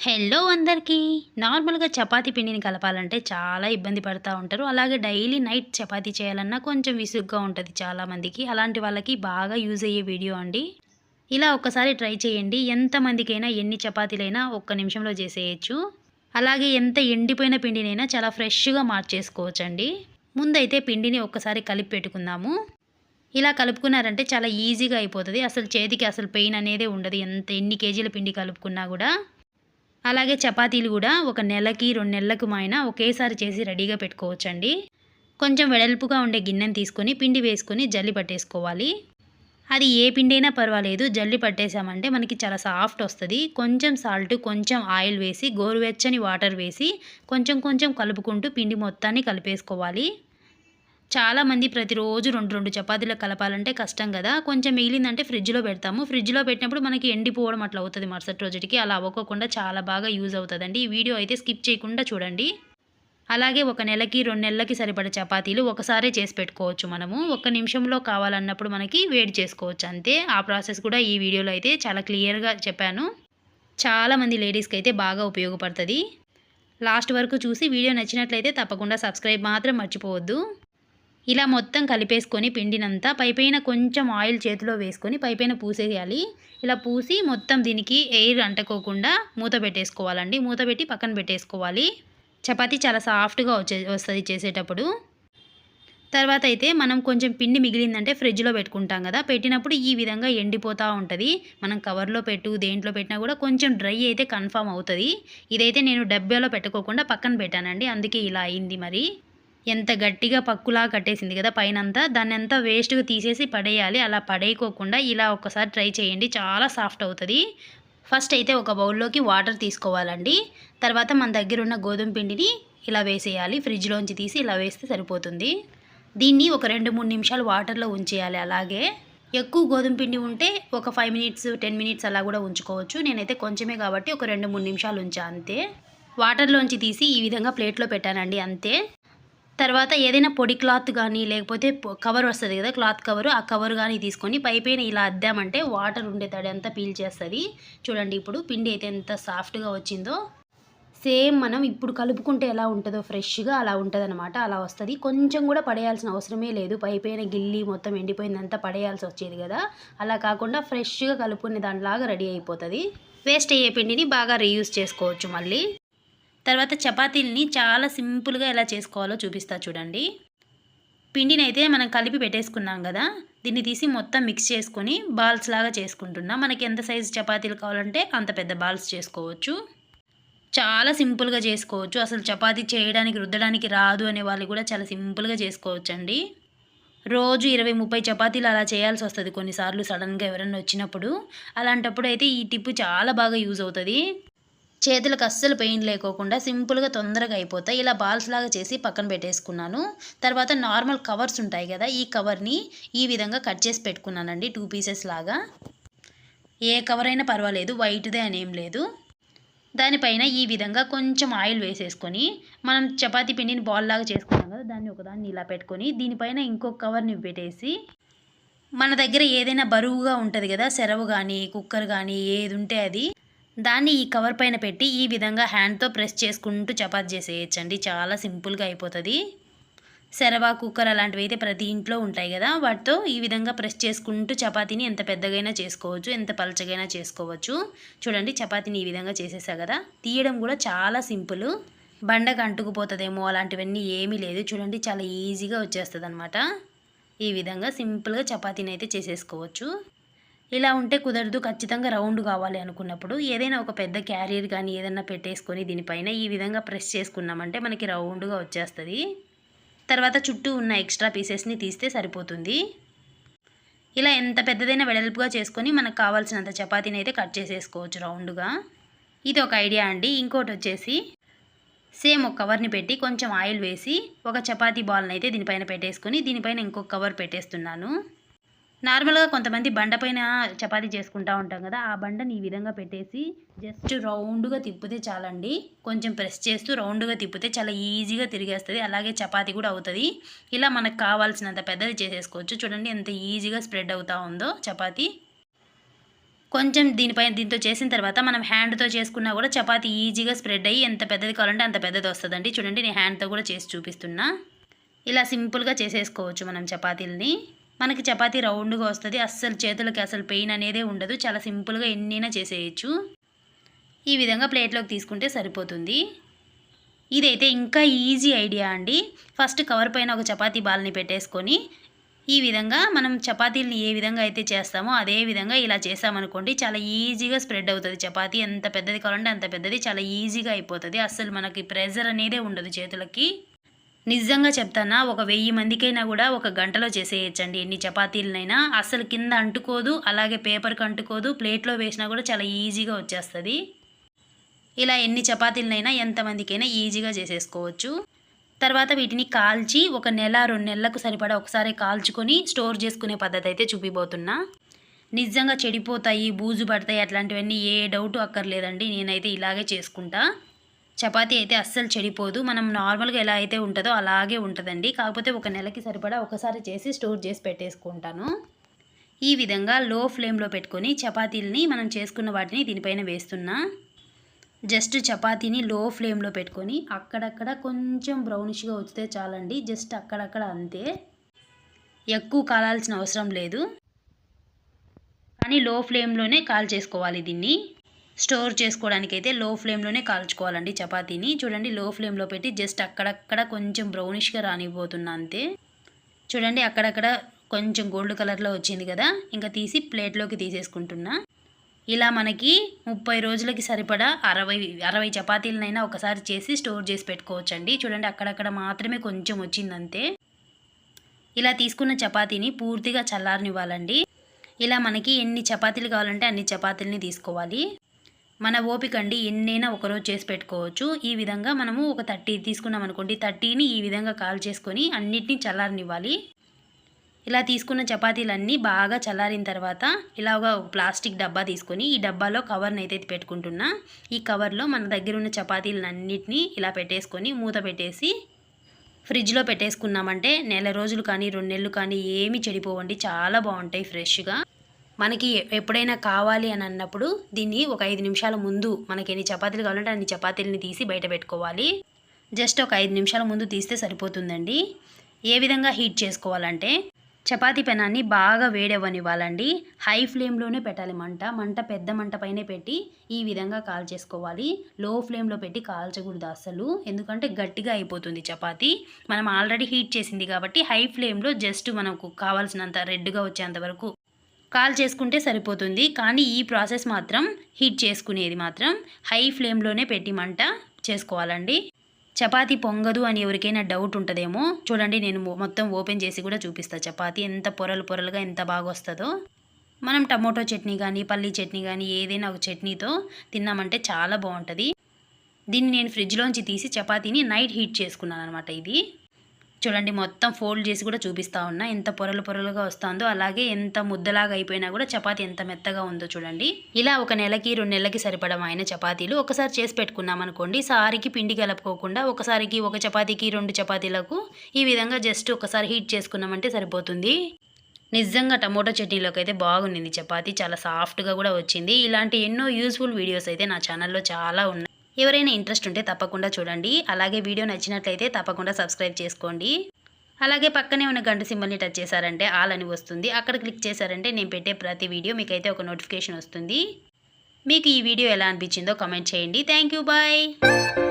Hello అందరికీ. నార్మల్గా చపాతీ పిండిని కలపాలంటే చాలా ఇబ్బంది పడుతూ ఉంటారు. అలాగే డైలీ నైట్ చపాతీ చేయాలన్నా కొంచెం విసుగ్గా ఉంటుంది చాలామందికి అలాంటి వాళ్ళకి బాగా యూజ్ అయ్యే వీడియో అండి. ఇలా ఒక్కసారి ట్రై చేయండి. ఎంతమందికైనా ఎన్ని చపాతీలైనా ఒక్క నిమిషంలో చేసేయచ్చు. అలాగే ఎంత ఎండిపోయిన పిండినైనా చాలా ఫ్రెష్గా మార్చేసుకోవచ్చండి. ముందైతే పిండిని ఒక్కసారి కలిపి పెట్టుకుందాము. ఇలా కలుపుకున్నారంటే చాలా ఈజీగా అయిపోతుంది. అసలు చేతికి అసలు పెయిన్ అనేది ఉండదు. ఎంత ఎన్ని కేజీల పిండి కలుపుకున్నా కూడా. అలాగే చపాతీలు కూడా ఒక నెలకి రెండు నెలలకు మాయన ఒకేసారి చేసి రెడీగా పెట్టుకోవచ్చండి. కొంచెం వెడల్పుగా ఉండే గిన్నెను తీసుకొని పిండి వేసుకొని జల్లి పట్టేసుకోవాలి. అది ఏ పిండి అయినా పర్వాలేదు. జల్లి పట్టేసామంటే మనకి చాలా సాఫ్ట్ వస్తుంది. కొంచెం సాల్ట్ కొంచెం ఆయిల్ వేసి గోరువెచ్చని వాటర్ వేసి కొంచెం కొంచెం కలుపుకుంటూ పిండి మొత్తాన్ని కలిపేసుకోవాలి. చాలామంది ప్రతిరోజు రెండు రెండు చపాతీలు కలపాలంటే కష్టం కదా. కొంచెం మిగిలిందంటే ఫ్రిడ్జ్లో పెడతాము. ఫ్రిడ్జ్లో పెట్టినప్పుడు మనకి ఎండిపోవడం అట్లా అవుతుంది మరుసటి రోజుకి అలా అవ్వకుండా చాలా బాగా యూజ్ అవుతుందండి. ఈ వీడియో అయితే స్కిప్ చేయకుండా చూడండి. అలాగే ఒక నెలకి రెండు నెలలకి సరిపడే చపాతీలు ఒకసారే చేసి పెట్టుకోవచ్చు మనము. ఒక నిమిషంలో కావాలన్నప్పుడు మనకి వేడి చేసుకోవచ్చు అంతే. ఆ ప్రాసెస్ కూడా ఈ వీడియోలో అయితే చాలా క్లియర్గా చెప్పాను. చాలామంది లేడీస్కి అయితే బాగా ఉపయోగపడుతుంది. లాస్ట్ వరకు చూసి వీడియో నచ్చినట్లయితే తప్పకుండా సబ్స్క్రైబ్ మాత్రం మర్చిపోవద్దు. ఇలా మొత్తం కలిపేసుకొని పిండినంతా పైపైన కొంచెం ఆయిల్ చేతిలో వేసుకొని పైపైన పూసేయాలి. ఇలా పూసి మొత్తం దీనికి ఎయిర్ అంటుకోకుండా మూత పెట్టేసుకోవాలండి. మూత పెట్టి పక్కన పెట్టేసుకోవాలి. చపాతి చాలా సాఫ్ట్గా వచ్చే వస్తుంది చేసేటప్పుడు. తర్వాత అయితే మనం కొంచెం పిండి మిగిలిందంటే ఫ్రిడ్జ్లో పెట్టుకుంటాం కదా. పెట్టినప్పుడు ఈ విధంగా ఎండిపోతూ ఉంటుంది. మనం కవర్లో పెట్టు దేంట్లో పెట్టినా కూడా కొంచెం డ్రై అయితే కన్ఫామ్ అవుతుంది. ఇదైతే నేను డబ్బాలో పెట్టుకోకుండా పక్కన పెట్టానండి. అందుకే ఇలా అయింది మరి. ఎంత గట్టిగా పక్కులా కట్టేసింది కదా పైనంతా దాన్ని అంతా వేస్ట్గా తీసేసి పడేయాలి. అలా పడేయకోకుండా ఇలా ఒకసారి ట్రై చేయండి. చాలా సాఫ్ట్ అవుతుంది. ఫస్ట్ అయితే ఒక బౌల్లోకి వాటర్ తీసుకోవాలండి. తర్వాత మన దగ్గర ఉన్న గోధుమ పిండిని ఇలా వేసేయాలి. ఫ్రిడ్జ్లోంచి తీసి ఇలా వేస్తే సరిపోతుంది. దీన్ని ఒక రెండు మూడు నిమిషాలు వాటర్లో ఉంచేయాలి అలాగే. ఎక్కువ గోధుమ పిండి ఉంటే ఒక ఫైవ్ మినిట్స్ టెన్ మినిట్స్ అలా కూడా ఉంచుకోవచ్చు. నేనైతే కొంచెమే కాబట్టి ఒక రెండు మూడు నిమిషాలు ఉంచా అంతే. వాటర్లోంచి తీసి ఈ విధంగా ప్లేట్లో పెట్టానండి అంతే. తర్వాత ఏదైనా పొడి క్లాత్ కానీ లేకపోతే కవర్ వస్తుంది కదా క్లాత్ కవర్ ఆ కవర్ కానీ తీసుకొని పైపైన ఇలా అద్దామంటే వాటర్ ఉండే తడి అంతా పీల్ చేస్తుంది. చూడండి ఇప్పుడు పిండి అయితే ఎంత సాఫ్ట్గా వచ్చిందో. సేమ్ మనం ఇప్పుడు కలుపుకుంటే ఎలా ఉంటుందో ఫ్రెష్గా అలా ఉంటుంది అనమాట అలా వస్తుంది. కొంచెం కూడా పడేయాల్సిన అవసరమే లేదు. పైపైన గిల్లి మొత్తం ఎండిపోయిందంతా పడేయాల్సి వచ్చేది కదా. అలా కాకుండా ఫ్రెష్గా కలుపుకునే దానిలాగా రెడీ అయిపోతుంది. వేస్ట్ అయ్యే పిండిని బాగా రీయూస్ చేసుకోవచ్చు మళ్ళీ. తర్వాత చపాతీలని చాలా సింపుల్గా ఎలా చేసుకోవాలో చూపిస్తా చూడండి. పిండిని అయితే మనం కలిపి పెట్టేసుకున్నాం కదా దీన్ని తీసి మొత్తం మిక్స్ చేసుకొని బాల్స్ లాగా చేసుకుంటున్నాం. మనకి ఎంత సైజు చపాతీలు కావాలంటే అంత పెద్ద బాల్స్ చేసుకోవచ్చు. చాలా సింపుల్గా చేసుకోవచ్చు. అసలు చపాతీ చేయడానికి రుద్దడానికి రాదు అనే వాళ్ళు కూడా చాలా సింపుల్గా చేసుకోవచ్చు అండి రోజు ఇరవై ముప్పై చపాతీలు అలా చేయాల్సి వస్తుంది కొన్నిసార్లు సడన్గా ఎవరైనా వచ్చినప్పుడు. అలాంటప్పుడు అయితే ఈ టిప్పు చాలా బాగా యూజ్ అవుతుంది. చేతులకు అస్సలు పెయిన్ లేకోకుండా సింపుల్గా తొందరగా అయిపోతాయి. ఇలా బాల్స్ లాగా చేసి పక్కన పెట్టేసుకున్నాను. తర్వాత నార్మల్ కవర్స్ ఉంటాయి కదా ఈ కవర్ని ఈ విధంగా కట్ చేసి పెట్టుకున్నానండి టూ పీసెస్ లాగా. ఏ కవర్ అయినా పర్వాలేదు వైట్దే అనేం లేదు. దానిపైన ఈ విధంగా కొంచెం ఆయిల్ వేసేసుకొని మనం చపాతీ పిండిని బాల్ లాగా చేసుకున్నాం కదా దాన్ని ఒకదాన్ని ఇలా పెట్టుకొని దీనిపైన ఇంకొక కవర్ని పెట్టేసి మన దగ్గర ఏదైనా బరువుగా ఉంటుంది కదా సెరవు కానీ కుక్కర్ కానీ ఏది ఉంటే అది దాన్ని ఈ కవర్ పైన పెట్టి ఈ విధంగా హ్యాండ్తో ప్రెస్ చేసుకుంటూ చపాతి చేసేయచ్చండి. చాలా సింపుల్గా అయిపోతుంది. సెరవా కుక్కర్ అలాంటివి అయితే ప్రతి ఇంట్లో ఉంటాయి కదా వాటితో ఈ విధంగా ప్రెస్ చేసుకుంటూ చపాతీని ఎంత పెద్దగైనా చేసుకోవచ్చు ఎంత పలచగైనా చేసుకోవచ్చు. చూడండి చపాతీని ఈ విధంగా చేసేసా కదా. తీయడం కూడా చాలా సింపుల్. బండకు అంటుకుపోతుందేమో అలాంటివన్నీ ఏమీ లేదు. చూడండి చాలా ఈజీగా వచ్చేస్తుంది ఈ విధంగా సింపుల్గా చపాతీని అయితే చేసేసుకోవచ్చు. ఇలా ఉంటే కుదరదు ఖచ్చితంగా రౌండ్ కావాలి అనుకున్నప్పుడు ఏదైనా ఒక పెద్ద క్యారియర్ కానీ ఏదైనా పెట్టేసుకొని దీనిపైన ఈ విధంగా ప్రెస్ చేసుకున్నామంటే మనకి రౌండ్గా వచ్చేస్తుంది. తర్వాత చుట్టూ ఉన్న ఎక్స్ట్రా పీసెస్ని తీస్తే సరిపోతుంది. ఇలా ఎంత పెద్దదైనా వెడల్పుగా చేసుకొని మనకు కావాల్సినంత చపాతీని అయితే కట్ చేసేసుకోవచ్చు రౌండ్గా. ఇది ఒక ఐడియా అండి. ఇంకోటి వచ్చేసి సేమ్ ఒక కవర్ని పెట్టి కొంచెం ఆయిల్ వేసి ఒక చపాతీ బాల్ని అయితే దీనిపైన పెట్టేసుకొని దీనిపైన ఇంకొక కవర్ పెట్టేస్తున్నాను. నార్మల్గా కొంతమంది బండ పైన చపాతి చేసుకుంటూ ఉంటాం కదా ఆ బండని ఈ విధంగా పెట్టేసి జస్ట్ రౌండ్గా తిప్పితే చాలండి. కొంచెం ప్రెస్ చేస్తూ రౌండ్గా తిప్పితే చాలా ఈజీగా తిరిగేస్తుంది. అలాగే చపాతి కూడా అవుతుంది. ఇలా మనకు కావాల్సినంత పెద్దది చేసేసుకోవచ్చు. చూడండి ఎంత ఈజీగా స్ప్రెడ్ అవుతూ ఉందో చపాతి. కొంచెం దీనిపైన దీంతో చేసిన తర్వాత మనం హ్యాండ్తో చేసుకున్నా కూడా చపాతి ఈజీగా స్ప్రెడ్ అయ్యి ఎంత పెద్దది కావాలంటే అంత పెద్దది వస్తుందండి. చూడండి నేను హ్యాండ్తో కూడా చేసి చూపిస్తున్నా. ఇలా సింపుల్గా చేసేసుకోవచ్చు మనం చపాతీలని. మనకి చపాతీ రౌండ్గా వస్తుంది. అస్సలు చేతులకి అసలు పెయిన్ అనేదే ఉండదు. చాలా సింపుల్గా ఎన్నైనా చేసేయచ్చు. ఈ విధంగా ప్లేట్లోకి తీసుకుంటే సరిపోతుంది. ఇదైతే ఇంకా ఈజీ ఐడియా అండి. ఫస్ట్ కవర్ పైన ఒక చపాతీ బాల్ని పెట్టేసుకొని ఈ విధంగా మనం చపాతీలని ఏ విధంగా అయితే చేస్తామో అదే విధంగా ఇలా చేసామనుకోండి చాలా ఈజీగా స్ప్రెడ్ అవుతుంది. చపాతీ ఎంత పెద్దది కావాలంటే అంత పెద్దది చాలా ఈజీగా అయిపోతుంది. అస్సలు మనకి ప్రెజర్ అనేదే ఉండదు చేతులకి. నిజంగా చెప్తానా? ఒక వెయ్యి మందికైనా కూడా ఒక గంటలో చేసేయచ్చండి. ఎన్ని చపాతీలనైనా అస్సలు కింద అంటుకోదు అలాగే పేపర్కి అంటుకోదు ప్లేట్లో వేసినా కూడా చాలా ఈజీగా వచ్చేస్తుంది. ఇలా ఎన్ని చపాతీలనైనా ఎంతమందికైనా ఈజీగా చేసేసుకోవచ్చు. తర్వాత వీటిని కాల్చి ఒక నెల రెండు నెలలకు సరిపడా ఒకసారి కాల్చుకొని స్టోర్ చేసుకునే పద్ధతి అయితే చూపిపోతున్నా నిజంగా చెడిపోతాయి బూజు పడతాయి అట్లాంటివన్నీ ఏ డౌట్ అక్కర్లేదండి. నేనైతే ఇలాగే చేసుకుంటా. చపాతీ అయితే అస్సలు చెడిపోదు. మనం నార్మల్గా ఎలా అయితే ఉంటుందో అలాగే ఉంటుందండి. కాకపోతే ఒక నెలకి సరిపడా ఒకసారి చేసి స్టోర్ చేసి పెట్టేసుకుంటాను. ఈ విధంగా లో ఫ్లేమ్లో పెట్టుకొని చపాతీలని మనం చేసుకున్న వాటిని దీనిపైన వేస్తున్నా. జస్ట్ చపాతీని లో ఫ్లేమ్లో పెట్టుకొని అక్కడక్కడ కొంచెం బ్రౌనిష్గా వచ్చితే చాలండి. జస్ట్ అక్కడక్కడ అంతే. ఎక్కువ కాలాల్సిన అవసరం లేదు. కానీ లో ఫ్లేమ్లోనే కాల్ చేసుకోవాలి దీన్ని. స్టోర్ చేసుకోవడానికి అయితే లో ఫ్లేమ్లోనే కాల్చుకోవాలండి చపాతీని. చూడండి లో ఫ్లేమ్లో పెట్టి జస్ట్ అక్కడక్కడ కొంచెం బ్రౌనిష్గా రానిపోతున్నా అంతే. చూడండి అక్కడక్కడ కొంచెం గోల్డ్ కలర్లో వచ్చింది కదా ఇంకా తీసి ప్లేట్లోకి తీసేసుకుంటున్నా. ఇలా మనకి ముప్పై రోజులకి సరిపడా అరవై అరవై చపాతీలనైనా ఒకసారి చేసి స్టోర్ చేసి పెట్టుకోవచ్చండి. చూడండి అక్కడక్కడ మాత్రమే కొంచెం వచ్చిందంతే ఇలా తీసుకున్న చపాతీని పూర్తిగా చల్లారనివ్వాలండి. ఇలా మనకి ఎన్ని చపాతీలు కావాలంటే అన్ని చపాతీలని తీసుకోవాలి. మన ఓపిక అండి ఎన్నైనా ఒకరోజు చేసి పెట్టుకోవచ్చు. ఈ విధంగా మనము ఒక థర్టీ తీసుకున్నాం అనుకోండి థర్టీని ఈ విధంగా కాల్ చేసుకొని అన్నిటినీ చల్లారనివ్వాలి. ఇలా తీసుకున్న చపాతీలన్నీ బాగా చల్లారిన తర్వాత ఇలా ఒక ప్లాస్టిక్ డబ్బా తీసుకొని ఈ డబ్బాలో కవర్ని అయితే పెట్టుకుంటున్నా. ఈ కవర్లో మన దగ్గర ఉన్న చపాతీలన్నింటినీ ఇలా పెట్టేసుకొని మూత పెట్టేసి ఫ్రిడ్జ్లో పెట్టేసుకున్నామంటే నెల రోజులు కానీ రెండు నెలలు కానీ ఏమి చెడిపోవండి. చాలా బాగుంటాయి ఫ్రెష్గా. మనకి ఎప్పుడైనా కావాలి అని అన్నప్పుడు దీన్ని ఒక ఐదు నిమిషాల ముందు మనకి ఎన్ని చపాతీలు కావాలంటే అన్ని చపాతీలని తీసి బయట పెట్టుకోవాలి. జస్ట్ ఒక ఐదు నిమిషాల ముందు తీస్తే సరిపోతుందండి. ఏ విధంగా హీట్ చేసుకోవాలంటే చపాతీ పెనాన్ని బాగా వేడవ్వనివ్వాలండి. హై ఫ్లేమ్లోనే పెట్టాలి మంట. మంట పెద్ద మంట పైనే పెట్టి ఈ విధంగా కాల్చేసుకోవాలి లో ఫ్లేమ్లో పెట్టి కాల్చకూడదు అస్సలు. ఎందుకంటే గట్టిగా అయిపోతుంది చపాతీ. మనం ఆల్రెడీ హీట్ చేసింది కాబట్టి హై ఫ్లేమ్లో జస్ట్ మనకు కావాల్సినంత రెడ్గా వచ్చేంత వరకు కాల్ చేసుకుంటే సరిపోతుంది. కానీ ఈ ప్రాసెస్ మాత్రం హీట్ చేసుకునేది మాత్రం హై ఫ్లేమ్లోనే పెట్టి మంట చేసుకోవాలండి. చపాతి పొంగదు అని ఎవరికైనా డౌట్ ఉంటుందేమో. చూడండి నేను మొత్తం ఓపెన్ చేసి కూడా చూపిస్తాను చపాతి ఎంత పొరలు పొరలుగా ఎంత బాగా వస్తుందో. మనం టమోటో చట్నీ కానీ పల్లీ చట్నీ కానీ ఏదైనా ఒక చట్నీతో తిన్నామంటే చాలా బాగుంటుంది. దీన్ని నేను ఫ్రిడ్జ్లోంచి తీసి చపాతీని నైట్ హీట్ చేసుకున్నాను అనమాట ఇది. చూడండి మొత్తం ఫోల్డ్ చేసి కూడా చూపిస్తా ఉన్నా. ఎంత పొరలు పొరలుగా వస్తుందో అలాగే ఎంత ముద్దలాగా అయిపోయినా కూడా చపాతీ ఎంత మెత్తగా ఉందో చూడండి. ఇలా ఒక నెలకి రెండు నెలలకి సరిపడమైన చపాతీలు. ఒకసారి చేసి పెట్టుకున్నాం అనుకోండి సారికి పిండి కలుపుకోకుండా ఒకసారికి ఒక చపాతీకి రెండు చపాతీలకు ఈ విధంగా జస్ట్ ఒకసారి హీట్ చేసుకున్నామంటే సరిపోతుంది. నిజంగా టమోటో చట్నీలోకి అయితే బాగుంది చపాతీ. చాలా సాఫ్ట్గా కూడా వచ్చింది. ఇలాంటి ఎన్నో యూస్ఫుల్ వీడియోస్ అయితే నా ఛానల్లో చాలా ఉన్నాయి. ఎవరైనా ఇంట్రెస్ట్ ఉంటే తప్పకుండా చూడండి. అలాగే వీడియో నచ్చినట్లయితే తప్పకుండా సబ్స్క్రైబ్ చేసుకోండి. అలాగే పక్కనే ఉన్న గంట సింబల్ని టచ్ చేశారంటే ఆల్ అని వస్తుంది. అక్కడ క్లిక్ చేశారంటే నేను పెట్టే ప్రతి వీడియో మీకైతే ఒక నోటిఫికేషన్ వస్తుంది. మీకు ఈ వీడియో ఎలా అనిపించిందో కామెంట్ చేయండి. Thank you. బాయ్.